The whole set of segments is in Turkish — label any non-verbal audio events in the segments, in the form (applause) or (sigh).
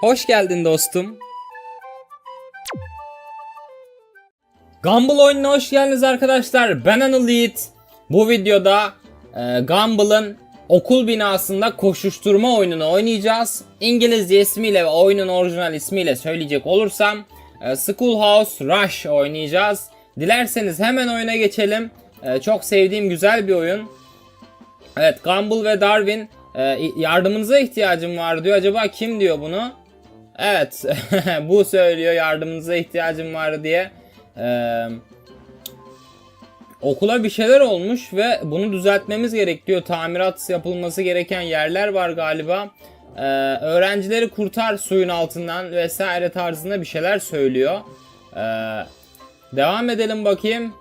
Hoş geldin dostum. Gumball oyununa hoş geldiniz arkadaşlar. Ben Anıl Yiğit. Bu videoda e, Gumball'ın okul binasında koşuşturma oyununu oynayacağız. İngilizce ismiyle ve oyunun orijinal ismiyle söyleyecek olursam e, Schoolhouse Rush oynayacağız. Dilerseniz hemen oyuna geçelim. E, çok sevdiğim güzel bir oyun. Evet Gumball ve Darwin e, yardımınıza ihtiyacım var diyor. Acaba kim diyor bunu? Evet (laughs) bu söylüyor yardımınıza ihtiyacım var diye. Ee, okula bir şeyler olmuş ve bunu düzeltmemiz gerekiyor. Tamirat yapılması gereken yerler var galiba. Ee, öğrencileri kurtar suyun altından vesaire tarzında bir şeyler söylüyor. Ee, devam edelim bakayım.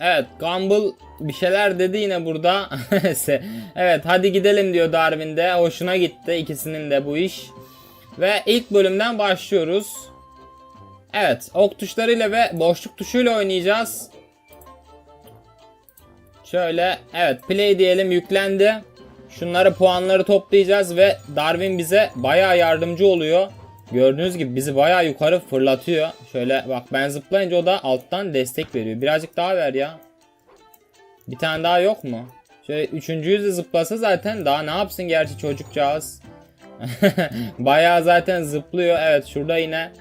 Evet Gumball bir şeyler dedi yine burada. (laughs) evet hadi gidelim diyor Darwin de. Hoşuna gitti ikisinin de bu iş. Ve ilk bölümden başlıyoruz. Evet ok tuşlarıyla ve boşluk tuşuyla oynayacağız. Şöyle evet play diyelim yüklendi. Şunları puanları toplayacağız ve Darwin bize baya yardımcı oluyor. Gördüğünüz gibi bizi baya yukarı fırlatıyor. Şöyle bak ben zıplayınca o da alttan destek veriyor. Birazcık daha ver ya. Bir tane daha yok mu? Şöyle üçüncüyü de zıplasa zaten daha ne yapsın gerçi çocukcağız. (laughs) Bayağı zaten zıplıyor. Evet şurada yine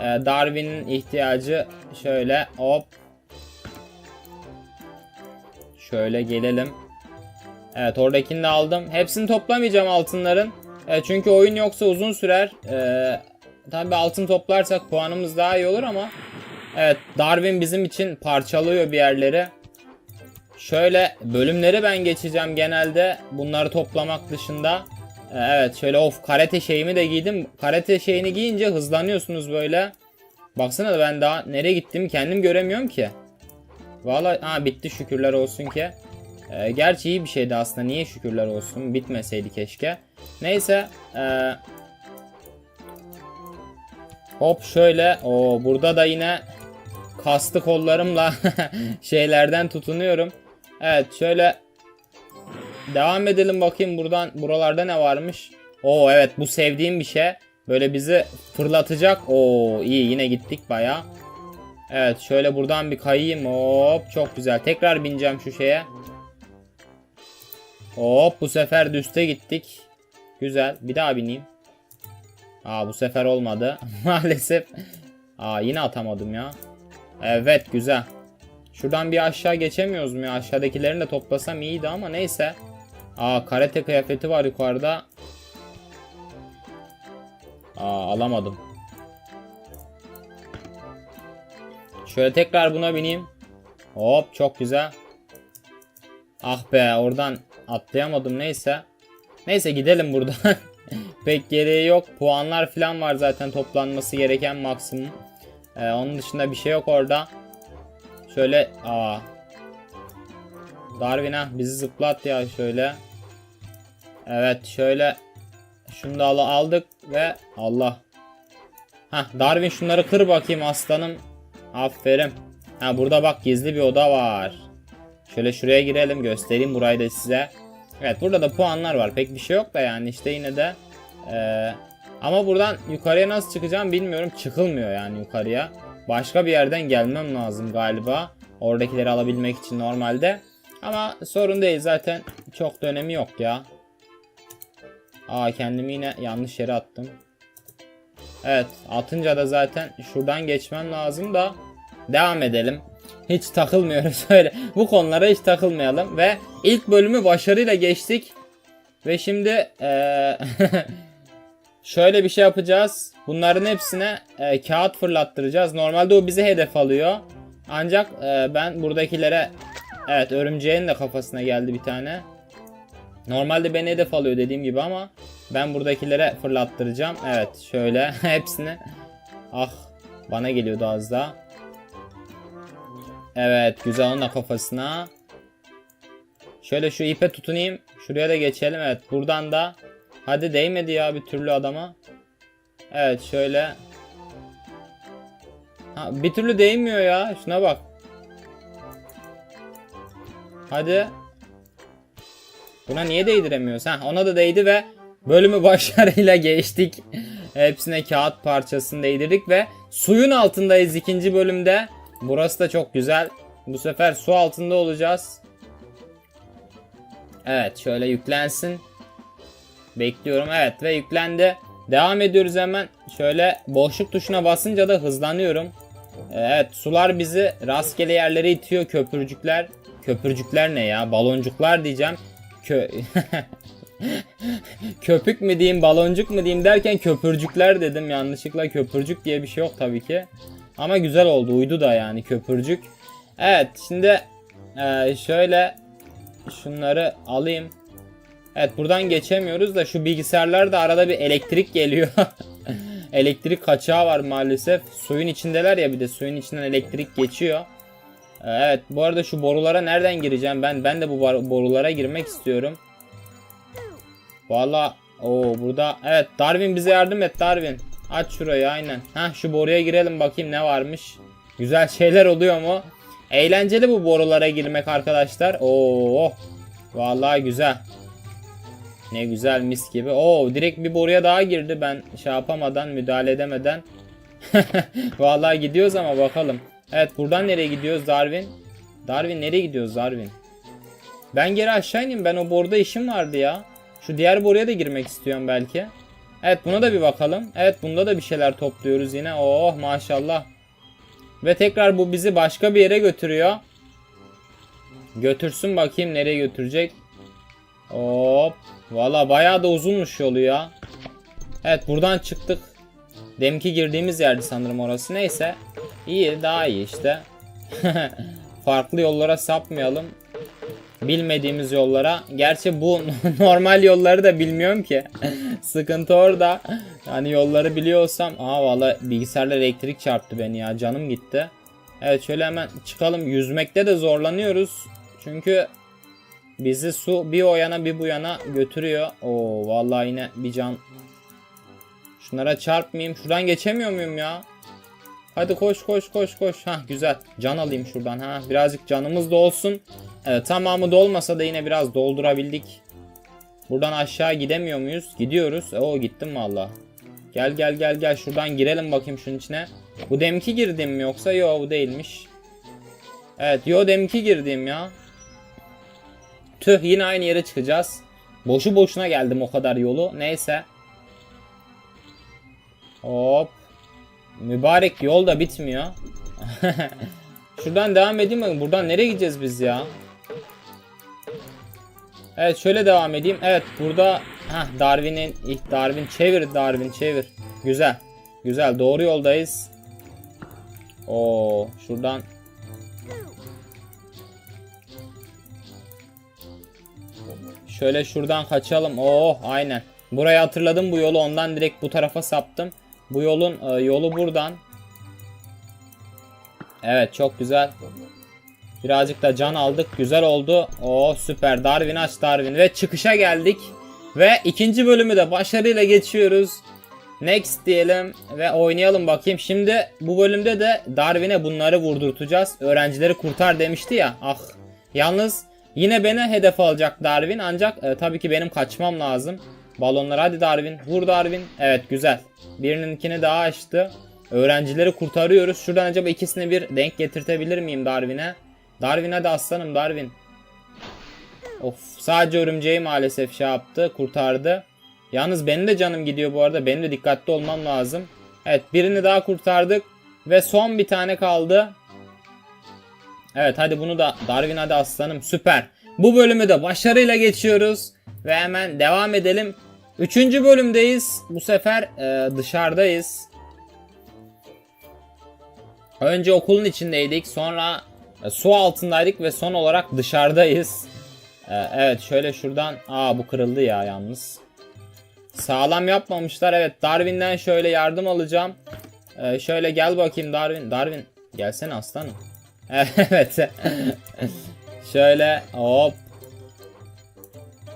e, Darwin'in ihtiyacı şöyle hop. Şöyle gelelim. Evet oradakini de aldım. Hepsini toplamayacağım altınların. E, çünkü oyun yoksa uzun sürer. E, tabii altın toplarsak puanımız daha iyi olur ama Evet Darwin bizim için parçalıyor bir yerleri. Şöyle bölümleri ben geçeceğim genelde bunları toplamak dışında. Evet şöyle of karate şeyimi de giydim. Karate şeyini giyince hızlanıyorsunuz böyle. Baksana da ben daha nereye gittim kendim göremiyorum ki. Vallahi ha bitti şükürler olsun ki. Ee, gerçi iyi bir şeydi aslında. Niye şükürler olsun? Bitmeseydi keşke. Neyse. ee, hop şöyle. O burada da yine kaslı kollarımla (laughs) şeylerden tutunuyorum. Evet şöyle Devam edelim bakayım buradan buralarda ne varmış. Oo evet bu sevdiğim bir şey. Böyle bizi fırlatacak. Oo iyi yine gittik baya. Evet şöyle buradan bir kayayım. Hop çok güzel. Tekrar bineceğim şu şeye. Hop bu sefer de üste gittik. Güzel. Bir daha bineyim. Aa bu sefer olmadı. (laughs) Maalesef. Aa yine atamadım ya. Evet güzel. Şuradan bir aşağı geçemiyoruz mu ya? Aşağıdakilerini de toplasam iyiydi ama neyse. Aa karate kıyafeti var yukarıda. Aa alamadım. Şöyle tekrar buna bineyim. Hop çok güzel. Ah be oradan atlayamadım neyse. Neyse gidelim buradan. (laughs) Pek gereği yok. Puanlar falan var zaten toplanması gereken maksimum. Ee, onun dışında bir şey yok orada. Şöyle aa. Darwin ha bizi zıplat ya şöyle. Evet şöyle şunu da al- aldık ve Allah. Ha Darwin şunları kır bakayım aslanım. Aferin. Ha burada bak gizli bir oda var. Şöyle şuraya girelim göstereyim burayı da size. Evet burada da puanlar var. Pek bir şey yok da yani işte yine de. Ee, ama buradan yukarıya nasıl çıkacağım bilmiyorum. Çıkılmıyor yani yukarıya. Başka bir yerden gelmem lazım galiba. Oradakileri alabilmek için normalde. Ama sorun değil zaten. Çok da önemi yok ya. Aa kendimi yine yanlış yere attım. Evet atınca da zaten şuradan geçmem lazım da devam edelim. Hiç takılmıyoruz (laughs) öyle. Bu konulara hiç takılmayalım ve ilk bölümü başarıyla geçtik. Ve şimdi eee, (laughs) şöyle bir şey yapacağız. Bunların hepsine eee, kağıt fırlattıracağız. Normalde o bizi hedef alıyor. Ancak eee, ben buradakilere evet örümceğin de kafasına geldi bir tane. Normalde beni hedef alıyor dediğim gibi ama ben buradakilere fırlattıracağım. Evet şöyle (laughs) hepsini. Ah bana geliyordu az daha. Evet güzel onun da kafasına. Şöyle şu ipe tutunayım. Şuraya da geçelim. Evet buradan da. Hadi değmedi ya bir türlü adama. Evet şöyle. Ha, bir türlü değmiyor ya. Şuna bak. Hadi. Buna niye değdiremiyoruz? Ha, ona da değdi ve bölümü (laughs) başarıyla geçtik. Hepsine kağıt parçasını değdirdik ve suyun altındayız ikinci bölümde. Burası da çok güzel. Bu sefer su altında olacağız. Evet şöyle yüklensin. Bekliyorum evet ve yüklendi. Devam ediyoruz hemen. Şöyle boşluk tuşuna basınca da hızlanıyorum. Evet sular bizi rastgele yerlere itiyor köpürcükler. Köpürcükler ne ya? Baloncuklar diyeceğim. Kö (laughs) Köpük mü diyeyim, baloncuk mu diyeyim derken köpürcükler dedim. Yanlışlıkla köpürcük diye bir şey yok tabii ki. Ama güzel oldu. Uydu da yani köpürcük. Evet şimdi eee, şöyle şunları alayım. Evet buradan geçemiyoruz da şu bilgisayarlarda arada bir elektrik geliyor. (laughs) elektrik kaçağı var maalesef. Suyun içindeler ya bir de suyun içinden elektrik geçiyor. Evet bu arada şu borulara nereden gireceğim ben? Ben de bu borulara girmek istiyorum. Valla o burada evet Darwin bize yardım et Darwin. Aç şurayı aynen. Ha şu boruya girelim bakayım ne varmış. Güzel (laughs) şeyler oluyor mu? Eğlenceli bu borulara girmek arkadaşlar. Oo. Vallahi güzel. Ne güzel mis gibi. Oo direkt bir boruya daha girdi ben şey yapamadan müdahale edemeden. (laughs) Vallahi gidiyoruz ama bakalım. Evet buradan nereye gidiyoruz Darwin? Darwin nereye gidiyoruz Darwin? Ben geri aşağı ineyim. Ben o boruda işim vardı ya. Şu diğer boruya da girmek istiyorum belki. Evet buna da bir bakalım. Evet bunda da bir şeyler topluyoruz yine. Oh maşallah. Ve tekrar bu bizi başka bir yere götürüyor. Götürsün bakayım nereye götürecek. Hop. Valla bayağı da uzunmuş yolu ya. Evet buradan çıktık. Demki girdiğimiz yerdi sanırım orası. Neyse. İyi daha iyi işte. (laughs) Farklı yollara sapmayalım. Bilmediğimiz yollara. Gerçi bu (laughs) normal yolları da bilmiyorum ki. (laughs) Sıkıntı orada. Yani yolları biliyorsam. Aa valla bilgisayarla elektrik çarptı beni ya. Canım gitti. Evet şöyle hemen çıkalım. Yüzmekte de zorlanıyoruz. Çünkü bizi su bir o yana bir bu yana götürüyor. Oo vallahi yine bir can. Şunlara çarpmayayım. Şuradan geçemiyor muyum ya? Hadi koş koş koş koş. Ha güzel. Can alayım şuradan ha. Birazcık canımız da olsun. Evet tamamı dolmasa da yine biraz doldurabildik. Buradan aşağı gidemiyor muyuz? Gidiyoruz. O gittim valla. Gel gel gel gel şuradan girelim bakayım şunun içine. Bu demki girdim mi yoksa? Yo bu değilmiş. Evet yo demki girdim ya. Tüh yine aynı yere çıkacağız. Boşu boşuna geldim o kadar yolu. Neyse. Hop. Mübarek yol da bitmiyor. (laughs) Şuradan devam edeyim mi? Buradan nereye gideceğiz biz ya? Evet şöyle devam edeyim. Evet burada Heh, Darwin'in ilk Darwin çevir Darwin çevir. Güzel. Güzel doğru yoldayız. Oo şuradan Şöyle şuradan kaçalım. Oh aynen. Burayı hatırladım bu yolu ondan direkt bu tarafa saptım. Bu yolun e, yolu buradan. Evet çok güzel. Birazcık da can aldık. Güzel oldu. Oo süper. Darwin aç Darwin. Ve çıkışa geldik. Ve ikinci bölümü de başarıyla geçiyoruz. Next diyelim ve oynayalım bakayım. Şimdi bu bölümde de Darwin'e bunları vurdurtacağız. Öğrencileri kurtar demişti ya. Ah. Yalnız yine beni hedef alacak Darwin. Ancak e, tabii ki benim kaçmam lazım. Balonlar hadi Darwin. Vur Darwin. Evet güzel. Birininkini daha açtı. Öğrencileri kurtarıyoruz. Şuradan acaba ikisini bir denk getirtebilir miyim Darwin'e? Darwin hadi aslanım Darwin. Of sadece örümceği maalesef şey yaptı kurtardı. Yalnız benim de canım gidiyor bu arada. Benim de dikkatli olmam lazım. Evet birini daha kurtardık. Ve son bir tane kaldı. Evet hadi bunu da Darwin hadi aslanım süper. Bu bölümü de başarıyla geçiyoruz. Ve hemen devam edelim. Üçüncü bölümdeyiz. Bu sefer e, dışarıdayız. Önce okulun içindeydik. Sonra e, su altındaydık ve son olarak dışarıdayız. E, evet şöyle şuradan. Aa bu kırıldı ya yalnız. Sağlam yapmamışlar. Evet Darwin'den şöyle yardım alacağım. E, şöyle gel bakayım Darwin. Darwin gelsene aslanım. (laughs) evet. (laughs) şöyle hop.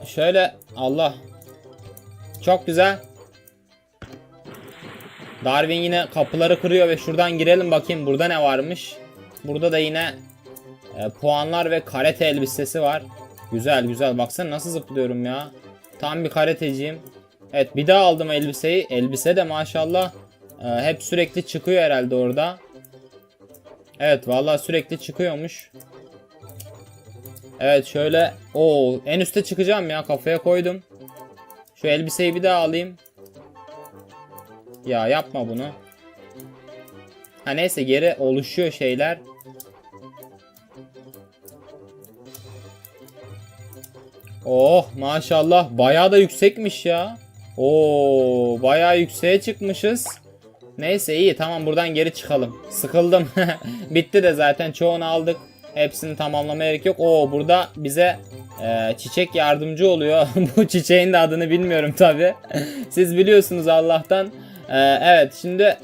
Şöyle Allah. Çok güzel. Darwin yine kapıları kırıyor ve şuradan girelim bakayım burada ne varmış. Burada da yine e, puanlar ve karate elbisesi var. Güzel güzel baksana nasıl zıplıyorum ya. Tam bir karateciyim. Evet bir daha aldım elbiseyi. Elbise de maşallah e, hep sürekli çıkıyor herhalde orada. Evet vallahi sürekli çıkıyormuş. Evet şöyle o en üste çıkacağım ya kafaya koydum. Şu elbiseyi bir daha alayım. Ya yapma bunu. Ha neyse geri oluşuyor şeyler. Oh maşallah bayağı da yüksekmiş ya. Oo bayağı yükseğe çıkmışız. Neyse iyi tamam buradan geri çıkalım. Sıkıldım. (laughs) Bitti de zaten çoğunu aldık. Hepsini tamamlamaya gerek yok. Oo burada bize e, çiçek yardımcı oluyor. (laughs) Bu çiçeğin de adını bilmiyorum tabi. Siz biliyorsunuz Allah'tan. E, evet şimdi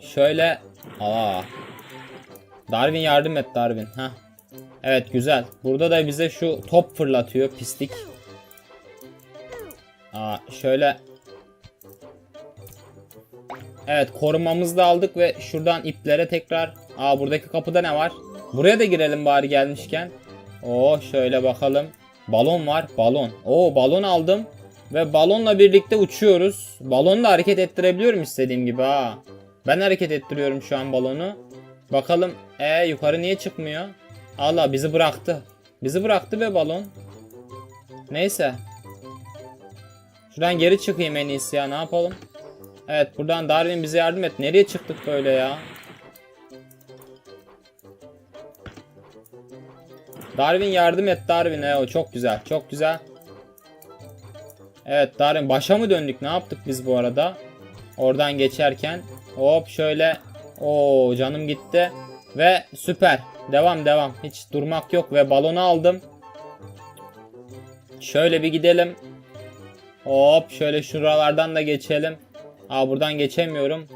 şöyle aa Darwin yardım et Darwin. Heh. Evet güzel. Burada da bize şu top fırlatıyor pislik. Aa şöyle Evet korumamızı da aldık ve şuradan iplere tekrar Aa buradaki kapıda ne var? Buraya da girelim bari gelmişken. Oo şöyle bakalım. Balon var. Balon. Oo balon aldım. Ve balonla birlikte uçuyoruz. Balonla hareket ettirebiliyorum istediğim gibi ha. Ben hareket ettiriyorum şu an balonu. Bakalım. E yukarı niye çıkmıyor? Allah bizi bıraktı. Bizi bıraktı be balon. Neyse. Şuradan geri çıkayım en iyisi ya ne yapalım. Evet buradan Darwin bize yardım et. Nereye çıktık böyle ya? Darwin yardım et Darwin. E, o çok güzel çok güzel. Evet Darwin başa mı döndük ne yaptık biz bu arada? Oradan geçerken. Hop şöyle. Oo canım gitti. Ve süper. Devam devam. Hiç durmak yok ve balonu aldım. Şöyle bir gidelim. Hop şöyle şuralardan da geçelim. Aa buradan geçemiyorum.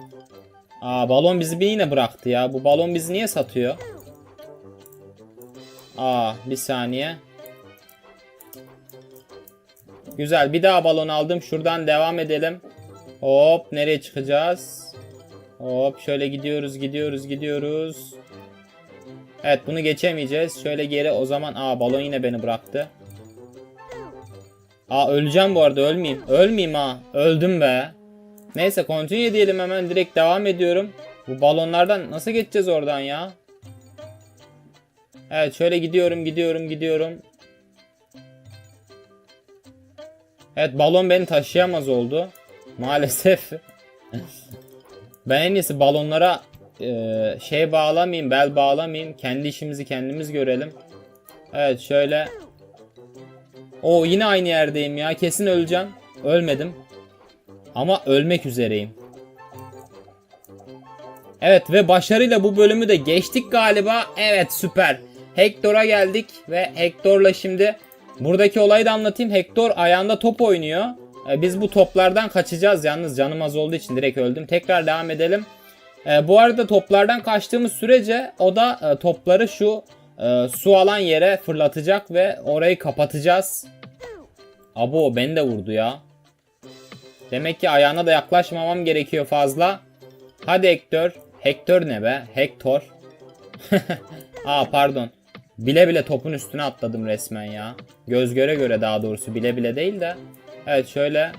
Aa balon bizi bir yine bıraktı ya. Bu balon bizi niye satıyor? Aa bir saniye. Güzel bir daha balon aldım. Şuradan devam edelim. Hop nereye çıkacağız? Hop şöyle gidiyoruz gidiyoruz gidiyoruz. Evet bunu geçemeyeceğiz. Şöyle geri o zaman aa balon yine beni bıraktı. Aa öleceğim bu arada ölmeyeyim. Ölmeyeyim ha. Öldüm be. Neyse continue diyelim hemen direkt devam ediyorum. Bu balonlardan nasıl geçeceğiz oradan ya? Evet şöyle gidiyorum gidiyorum gidiyorum. Evet balon beni taşıyamaz oldu. Maalesef. (laughs) ben en iyisi balonlara e, şey bağlamayayım, bel bağlamayayım. Kendi işimizi kendimiz görelim. Evet şöyle. O yine aynı yerdeyim ya. Kesin öleceğim. Ölmedim. Ama ölmek üzereyim. Evet ve başarıyla bu bölümü de geçtik galiba. Evet süper. Hector'a geldik ve Hector'la şimdi buradaki olayı da anlatayım. Hector ayağında top oynuyor. Ee, biz bu toplardan kaçacağız yalnız canım az olduğu için direkt öldüm. Tekrar devam edelim. Ee, bu arada toplardan kaçtığımız sürece o da e, topları şu e, su alan yere fırlatacak ve orayı kapatacağız. Abo beni de vurdu ya. Demek ki ayağına da yaklaşmamam gerekiyor fazla. Hadi Hector. Hector ne be? Hector. (laughs) Aa pardon. Bile bile topun üstüne atladım resmen ya. Göz göre göre daha doğrusu bile bile değil de. Evet şöyle.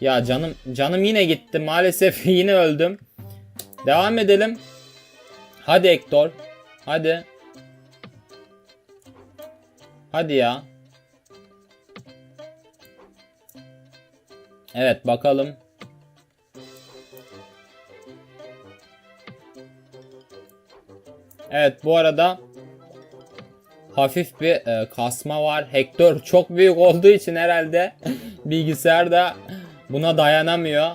Ya canım canım yine gitti. Maalesef (laughs) yine öldüm. Devam edelim. Hadi Hector. Hadi. Hadi ya. Evet bakalım. Evet bu arada hafif bir e, kasma var. Hector çok büyük olduğu için herhalde (laughs) bilgisayar da buna dayanamıyor.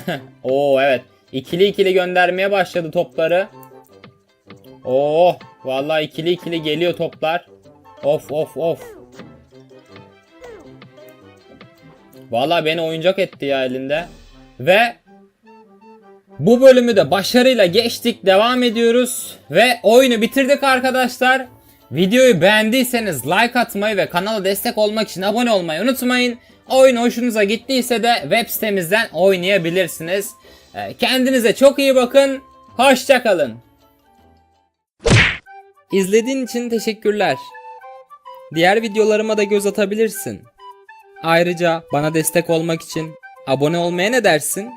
(laughs) Oo evet. İkili ikili göndermeye başladı topları. Oo vallahi ikili ikili geliyor toplar. Of of of. Vallahi beni oyuncak etti ya elinde. Ve bu bölümü de başarıyla geçtik. Devam ediyoruz. Ve oyunu bitirdik arkadaşlar. Videoyu beğendiyseniz like atmayı ve kanala destek olmak için abone olmayı unutmayın. Oyun hoşunuza gittiyse de web sitemizden oynayabilirsiniz. Ee, Kendinize çok iyi bakın. Hoşçakalın. İzlediğin için teşekkürler. Diğer videolarıma da göz atabilirsin. Ayrıca bana destek olmak için abone olmaya ne dersin?